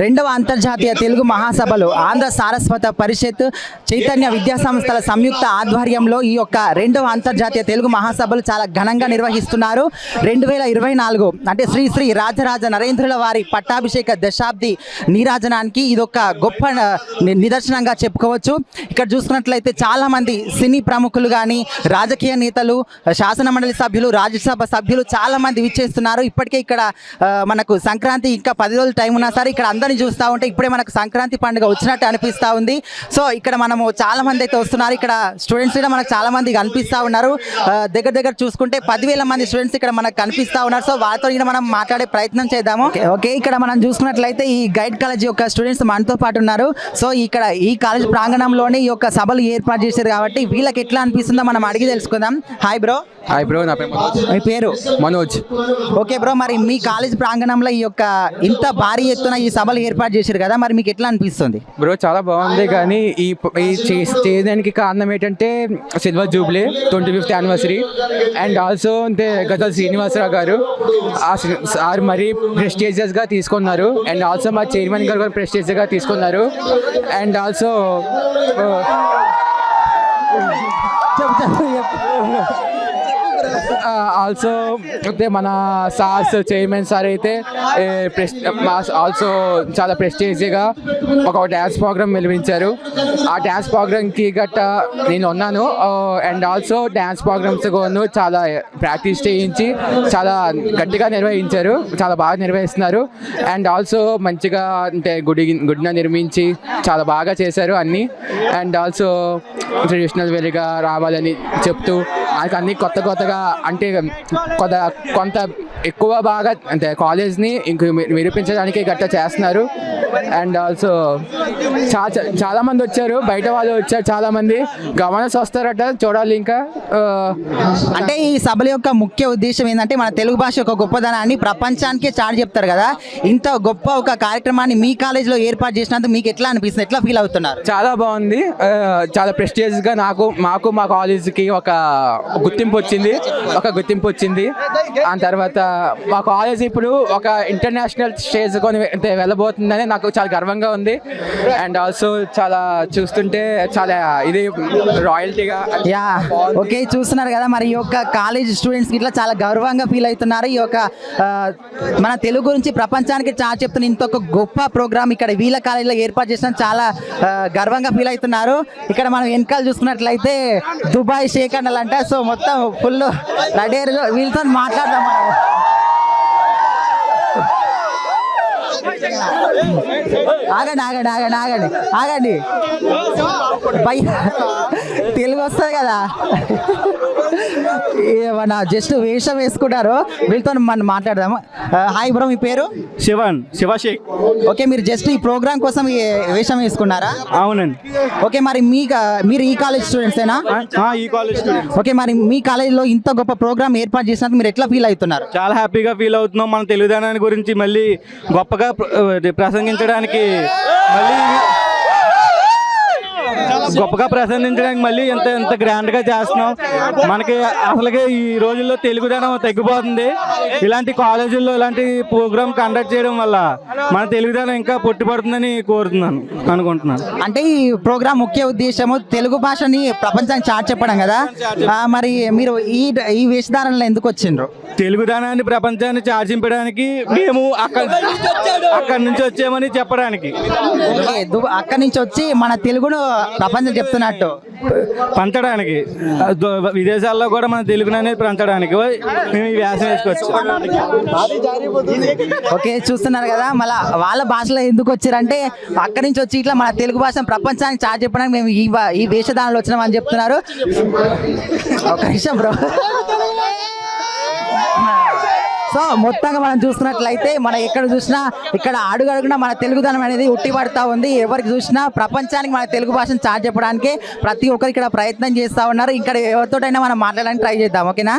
రెండవ అంతర్జాతీయ తెలుగు మహాసభలు ఆంధ్ర సారస్వత పరిషత్ చైతన్య విద్యా సంస్థల సంయుక్త ఆధ్వర్యంలో ఈ యొక్క రెండవ అంతర్జాతీయ తెలుగు మహాసభలు చాలా ఘనంగా నిర్వహిస్తున్నారు. రెండు వేల ఇరవై నాలుగు అంటే శ్రీ శ్రీ రాజరాజ నరేంద్రుల వారి పట్టాభిషేక దశాబ్ది నీరాజనానికి ఇదొక గొప్ప నిదర్శనంగా చెప్పుకోవచ్చు. ఇక్కడ చూసుకున్నట్లయితే చాలామంది సినీ ప్రముఖులు కానీ రాజకీయ నేతలు శాసన మండలి సభ్యులు రాజ్యసభ సభ్యులు చాలామంది విచ్చేస్తున్నారు. ఇప్పటికే ఇక్కడ మనకు సంక్రాంతి ఇంకా పది రోజులు టైం ఉన్నా సరే ఇక్కడ అందరిని చూస్తూ ఉంటే ఇప్పుడే మనకు సంక్రాంతి పండుగ వచ్చినట్టు అనిపిస్తూ ఉంది. సో ఇక్కడ మనము చాలా మంది అయితే వస్తున్నారు. ఇక్కడ స్టూడెంట్స్ కూడా మనకు చాలా మంది కనిపిస్తూ ఉన్నారు. దగ్గర దగ్గర చూసుకుంటే పదివేల మంది స్టూడెంట్స్ ఇక్కడ మనకు కనిపిస్తూ ఉన్నారు. సో వాళ్ళతో కూడా మనం మాట్లాడే ప్రయత్నం చేద్దాము. ఓకే, ఇక్కడ మనం చూసుకున్నట్లయితే ఈ గైడ్ కాలేజ్ యొక్క స్టూడెంట్స్ మనతో పాటు ఉన్నారు. సో ఇక్కడ ఈ కాలేజ్ ప్రాంగణంలోనే ఈ యొక్క సభలు ఏర్పాటు చేశారు కాబట్టి వీళ్ళకి ఎట్లా అనిపిస్తుందో మనం అడిగి తెలుసుకుందాం. హాయ్ బ్రో హాయ్ బ్రో నా పేరు మనోజ్. మీ పేరు? మనోజ్. ఓకే బ్రో మరి మీ కాలేజ్ ప్రాంగణంలో ఈ యొక్క ఇంత భారీ ఎత్తున ఈ సభలు ఏర్పాటు చేశారు కదా మరి మీకు ఎట్లా అనిపిస్తుంది? బ్రో చాలా బాగుంది కానీ ఈ ఈ చే- చేయడానికి కారణం ఏంటంటే silver jubilee twenty fifth anniversary. And also అంటే గత శ్రీనివాసరావు గారు ఆ సార్ మరీ ప్రెస్టేజియస్గా తీసుకున్నారు. అండ్ ఆల్సో మా చైర్మన్ గారు కూడా ప్రెస్టేజియస్గా తీసుకున్నారు. అండ్ ఆల్సో ఆల్సో అయితే మన సార్స్ చైర్మన్ సార్ అయితే ఆల్సో చాలా ప్రెస్టేజ్గా ఒక డ్యాన్స్ ప్రోగ్రామ్ వెలివించారు ఆ డ్యాన్స్ ప్రోగ్రామ్కి గట్ట నేను ఉన్నాను. అండ్ ఆల్సో డ్యాన్స్ ప్రోగ్రామ్స్ కూడా చాలా ప్రాక్టీస్ చేయించి చాలా గట్టిగా నిర్వహించారు. చాలా బాగా నిర్వహిస్తున్నారు. అండ్ ఆల్సో మంచిగా అంటే గుడి గుడిన నిర్మించి చాలా బాగా చేశారు అన్నీ. అండ్ ఆల్సో ట్రెడిషనల్ వేరేగా రావాలని చెప్తూ అన్ని కొత్త కొత్తగా అంటే కొంత కొంత ఎక్కువ బాగా అంటే కాలేజ్ని ఇంక మెరిపించడానికి గట్ట చేస్తున్నారు. అండ్ ఆల్సో చాలా చాలా మంది వచ్చారు బయట వాళ్ళు వచ్చారు చాలా మంది గవర్నర్స్ వస్తారట చూడాలి ఇంకా. అంటే ఈ సభల యొక్క ముఖ్య ఉద్దేశం ఏంటంటే మన తెలుగు భాష యొక్క గొప్పదనాన్ని ప్రపంచానికే చాటి చెప్తారు కదా. ఇంత గొప్ప ఒక కార్యక్రమాన్ని మీ కాలేజీలో ఏర్పాటు చేసినందుకు మీకు ఎట్లా అనిపిస్తుంది? ఎట్లా ఫీల్ అవుతున్నారు? చాలా బాగుంది. చాలా ప్రెస్టేజ్గా నాకు మాకు మా కాలేజీకి ఒక గుర్తింపు వచ్చింది. ఒక గుర్తింపు వచ్చింది. ఆ తర్వాత మా కాలేజ్ ఇప్పుడు ఒక ఇంటర్నేషనల్ స్టేజ్ కొని అంటే వెళ్ళబోతుందని నాకు చాలా గర్వంగా ఉంది. అండ్ ఆల్సో చాలా చూస్తుంటే చాలా ఇది రాయల్టీగా యా ఓకే చూస్తున్నారు కదా మరి ఈ యొక్క కాలేజ్ స్టూడెంట్స్ ఇట్లా చాలా గౌరవంగా ఫీల్ అవుతున్నారు. ఈ యొక్క మన తెలుగు గురించి ప్రపంచానికి చాలా చెప్తున్న ఇంత ఒక గొప్ప ప్రోగ్రామ్ ఇక్కడ వీళ్ళ కాలేజీలో ఏర్పాటు చేసిన చాలా గర్వంగా ఫీల్ అవుతున్నారు. ఇక్కడ మనం వెనకాల చూసుకున్నట్లయితే దుబాయ్ షేక్ అంట. సో మొత్తం ఫుల్ రెడీ వీళ్ళతో మాట్లాడదాం మనం. ఆగండి ఆగండి ఆగండి ఆగండి ఆగండి. భయ తెలుగు వస్తుంది కదా. ఏమన్నా జస్ట్ వేషం వేసుకుంటారు? వీళ్ళతో మనం మాట్లాడదాము హాయ్ బ్రో మీ పేరు? శివన్ శివశేఖ్ ఓకే మీరు జస్ట్ ఈ ప్రోగ్రామ్ కోసం వేషం వేసుకున్నారా? అవునండి. ఓకే మరి మీ మీరు ఈ కాలేజ్ స్టూడెంట్సేనా ఈ కాలేజ్ ఓకే మరి మీ కాలేజీలో ఇంత గొప్ప ప్రోగ్రామ్ ఏర్పాటు చేసినందుకు మీరు ఎట్లా ఫీల్ అవుతున్నారు? చాలా హ్యాపీగా ఫీల్ అవుతున్నాం మన తెలుగుదనాన్ని గురించి. మళ్ళీ గొప్పగా ప్రసంగించడానికి మళ్ళీ గొప్పగా ప్రసంగించడానికి మళ్ళీ ఎంత ఎంత గ్రాండ్గా చేస్తున్నాం. మనకి అసలుగా ఈ రోజుల్లో తెలుగుదనం తగ్గిపోతుంది. ఇలాంటి కాలేజీల్లో ఇలాంటి ప్రోగ్రామ్ కండక్ట్ చేయడం వల్ల మన తెలుగుదనం ఇంకా పొట్టిపడుతుందని కోరుతున్నాను అనుకుంటున్నాను. అంటే ఈ ప్రోగ్రామ్ ముఖ్య ఉద్దేశము తెలుగు భాషని ప్రపంచానికి చాటి చెప్పడం కదా. మరి మీరు ఈ ఈ వేషధారణలో ఎందుకు వచ్చిండ్రు? తెలుగుదనాన్ని ప్రపంచాన్ని చార్జింపడానికి మేము అక్కడ అక్కడి నుంచి వచ్చామని చెప్పడానికి. అక్కడి నుంచి వచ్చి మన తెలుగును ప్రపంచం చెప్తున్నట్టు. పంచడానికి. విదేశాల్లో కూడా మన తెలుగుని అనేది పంచడానికి. మేము ఈ వ్యాసం వేసుకోవచ్చు. ఓకే చూస్తున్నారు కదా మళ్ళీ వాళ్ళ భాషలో ఎందుకు వచ్చారంటే అక్కడి నుంచి వచ్చి ఇట్లా మన తెలుగు భాష ప్రపంచానికి చాటి చెప్పడానికి మేము ఈ ఈ వేషధారణలో వచ్చినామని చెప్తున్నారు. ఒక నిమిషం బ్రో. సో మొత్తంగా మనం చూస్తున్నట్లయితే మనం ఎక్కడ చూసినా ఇక్కడ అడుగు మన తెలుగుదనం అనేది ఉట్టిపడతా ఉంది. ఎవరికి చూసినా ప్రపంచానికి మన తెలుగు భాషను చాటి చెప్పడానికి ప్రతి ఒక్కరు ఇక్కడ ప్రయత్నం చేస్తా ఉన్నారు. ఇక్కడ ఎవరితోటైనా మనం మాట్లాడడానికి ట్రై చేద్దాం. ఓకేనా?